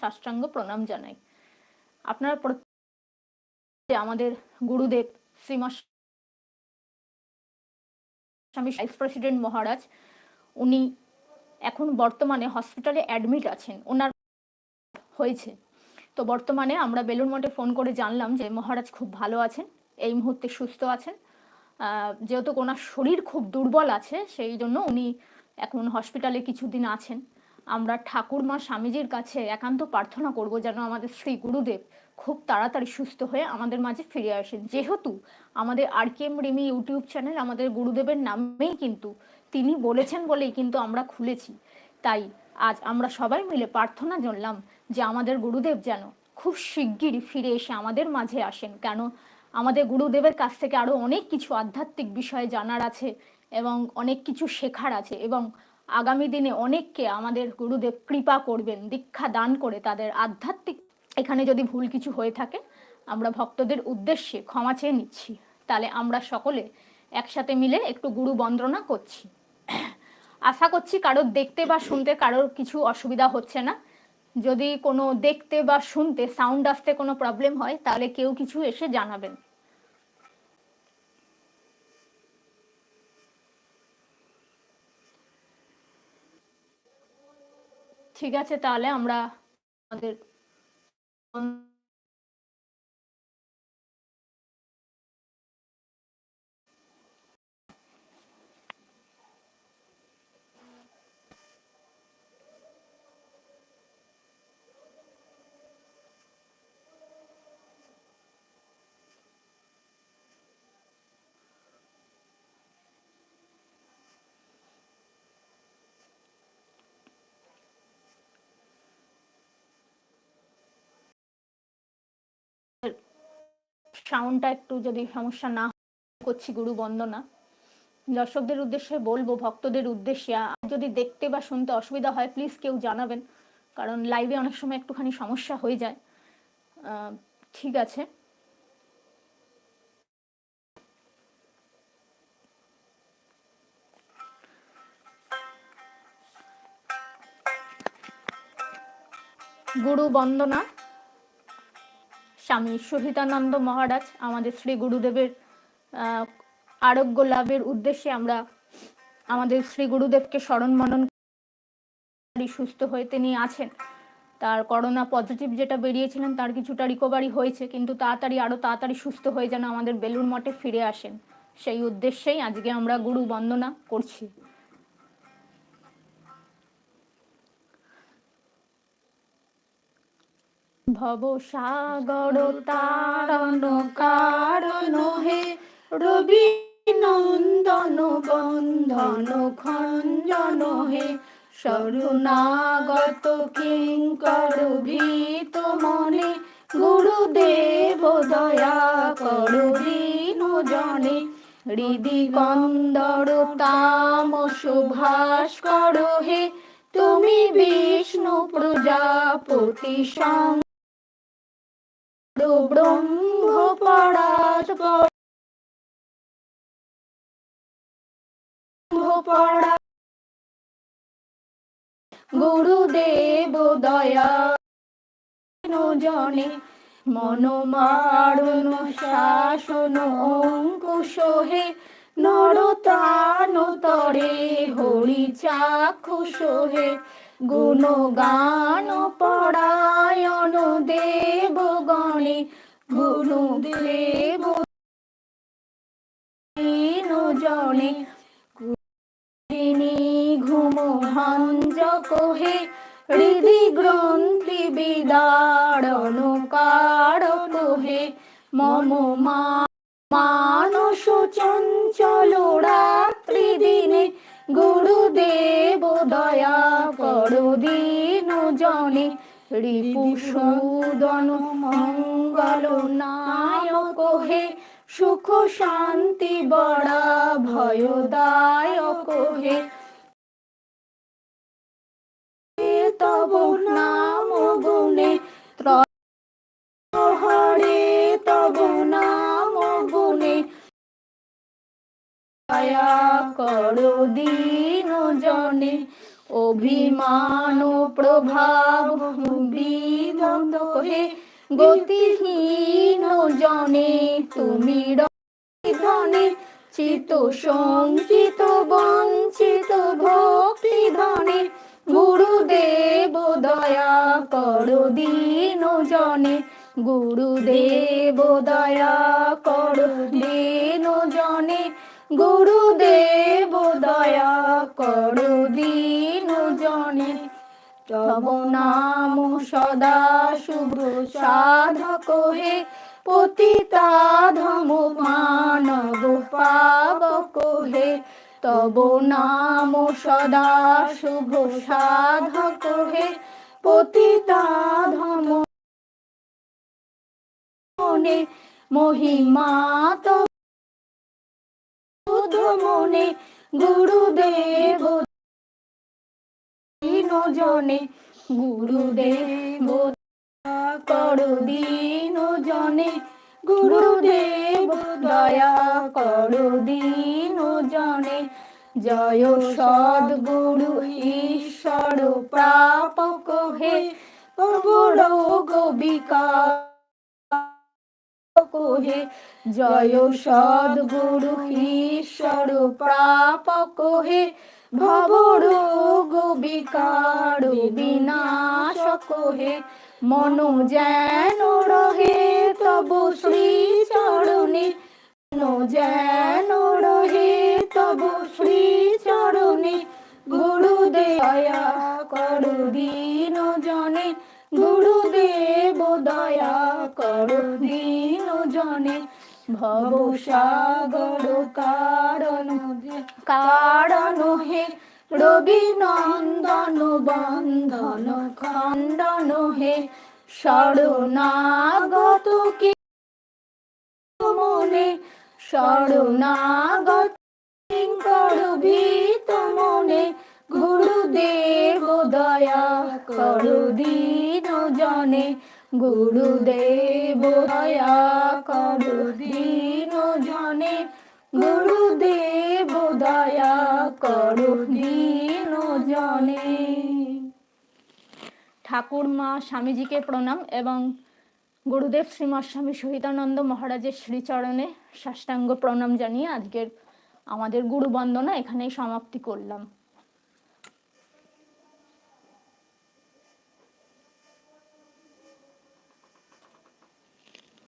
সাষ্টাঙ্গ প্রণাম জানাই। আপনারা আমাদের গুরুদেব শ্রীমা স্বামী ভাইস প্রেসিডেন্ট মহারাজ, উনি এখন বর্তমানে হসপিটালে অ্যাডমিট আছেন। ওনার হয়েছে। তো বর্তমানে আমরা বেলুন মঠে ফোন করে জানলাম যে মহারাজ খুব ভালো আছেন, এই মুহূর্তে সুস্থ আছেন। যেহেতু ওনার শরীর খুব দুর্বল আছে, সেই জন্য উনি এখন হসপিটালে কিছুদিন আছেন। আমরা ঠাকুরমা স্বামীজির কাছে একান্ত প্রার্থনা করব যেন আমাদের শ্রী গুরুদেব খুব তাড়াতাড়ি সুস্থ হয়ে আমাদের মাঝে ফিরে আসেন। যেহেতু আমাদের R K M Rimi YouTube channel আমাদের গুরুদেবের নামেই কিন্তু তিনি বলেছেন বলেই কিন্তু আমরা খুলেছি। তাই আজ আমরা সবাই মিলে প্রার্থনা জানলাম যে আমাদের গুরুদেব যেন খুব শিগগিরই ফিরে এসে আমাদের মাঝে আসেন। কেন? আমাদের গুরুদেবের কাছ থেকে আরও অনেক কিছু আধ্যাত্মিক বিষয়ে জানার আছে এবং অনেক কিছু শেখার আছে এবং আগামী দিনে অনেককে আমাদের গুরুদেব কৃপা করবেন, দীক্ষা দান করে তাদের আধ্যাত্মিক, এখানে যদি ভুল কিছু হয়ে থাকে, আমরা ভক্তদের উদ্দেশ্যে ক্ষমা চেয়ে নিচ্ছি। তাহলে আমরা সকলে একসাথে মিলে একটু গুরু বন্দনা করছি। আশা করছি কারোর দেখতে বা শুনতে কারোর কিছু অসুবিধা হচ্ছে না। যদি কোনো দেখতে বা শুনতে সাউন্ড আসতে কোনো প্রবলেম হয়, তাহলে কেউ কিছু এসে জানাবেন। ঠিক আছে তাহলে আমরা আমাদের সাউন্ডটা একটু যদি সমস্যা না করছি গুরু বন্দনা। দর্শকদের উদ্দেশ্যে বলব, ভক্তদের উদ্দেশ্যে যদি দেখতে বা শুনতে অসুবিধা হয় প্লিজ কেউ জানাবেন। কারণ লাইভে অনেক সময় একটুখানি সমস্যা হয়ে যায়। ঠিক আছে। গুরু বন্দনা স্বামী সহিতানন্দ মহারাজ আমাদের শ্রী গুরুদেবের আরোগ্য লাভের উদ্দেশ্যে আমরা আমাদের শ্রী গুরুদেবকে স্মরণ মনন সুস্থ হয়ে তিনি আছেন। তার করোনা পজিটিভ যেটা বেরিয়েছিলেন, তার কিছুটা রিকভারি হয়েছে, কিন্তু তাড়াতাড়ি আরও তাড়াতাড়ি সুস্থ হয়ে যেন আমাদের বেলুর মঠে ফিরে আসেন। সেই উদ্দেশ্যেই আজকে আমরা গুরু বন্দনা করছি। ভব সাগর তারণ কারণ হে রবি নন্দন বন্ধন খঞ্জন হে। শরণাগত কিঙ্কর ভীত মনে, গুরুদেব দয়া করু দিন জনে। হৃদি কন্দর তাম সুভাষ করো হে, তুমি বিষ্ণু প্রজাপতি সং গুরুদেব দয়া জনে মনোমারণ শাসন অঙ্কুশ হে নরতান তরে হরি চাক্ষুষ হে। গুণগান পরায়ণ দেব গণে। গুরুদেব জনে। ঘুম ভঞ্জ কোহে, হৃদি গ্রন্থি বিদারণ কারণ হে মম মানস চঞ্চল দয়া কর দিন জনে। রিপুসূদন মঙ্গল নায়ক হে, সুখ শান্তি বড়া ভয়দায়ক হে। তব নাম গুণে হরে তব নাম গুণে দয়া কর দিন জনে। অভিমান প্রভাব বিদন্ত গতিহীন জনে তুমি ধনে চিত সঞ্চিত বঞ্চিত ভক্তি ধনে গুরুদেব দয়া করো দীন জনে, গুরুদেব দয়া করো দীন জনে, গুরুদেব দয়া করো দীন তব নাম সদা শুভ সাধক হে পতিতা ধম মানব পাবক হে। তব নাম সদা শুভ সাধক হে পতিতা ধম মনে। মহিমা তব মনে, গুরুদেব জনে, গুরুদেব করো দীন জনে। গুরুদেব দয়া করো দীন জনে। জয় সদ্গুরু ঈশ্বর প্রাপক হে গোবিকা হে জয় সদ্গুরু ঈশ্বর প্রাপক হে ভবরোগ বিকার বিনাশক হে, মন যেন রহে তব শ্রী চরণে। মন যেন রহে তব শ্রী চরণে। গুরুদেয়া করু দীন জনে গুরুদেব দয়া করু দীন জনে। ভব রবি নন্দন বন্ধন খণ্ডন হে শরণাগত কি মনে? শরণাগত কিঙ্কর ভীত মনে? গুরুদেব দয়া করু দীন জনে গুরুদেব দয়া করু গুরুদেব দয়া করো দীন জনে। ঠাকুর মা স্বামীজিকে প্রণাম এবং গুরুদেব শ্রীমৎ স্বামী সহিতানন্দ মহারাজের শ্রীচরণে সাষ্টাঙ্গ প্রণাম জানিয়ে আজকের আমাদের গুরু বন্দনা এখানেই সমাপ্তি করলাম।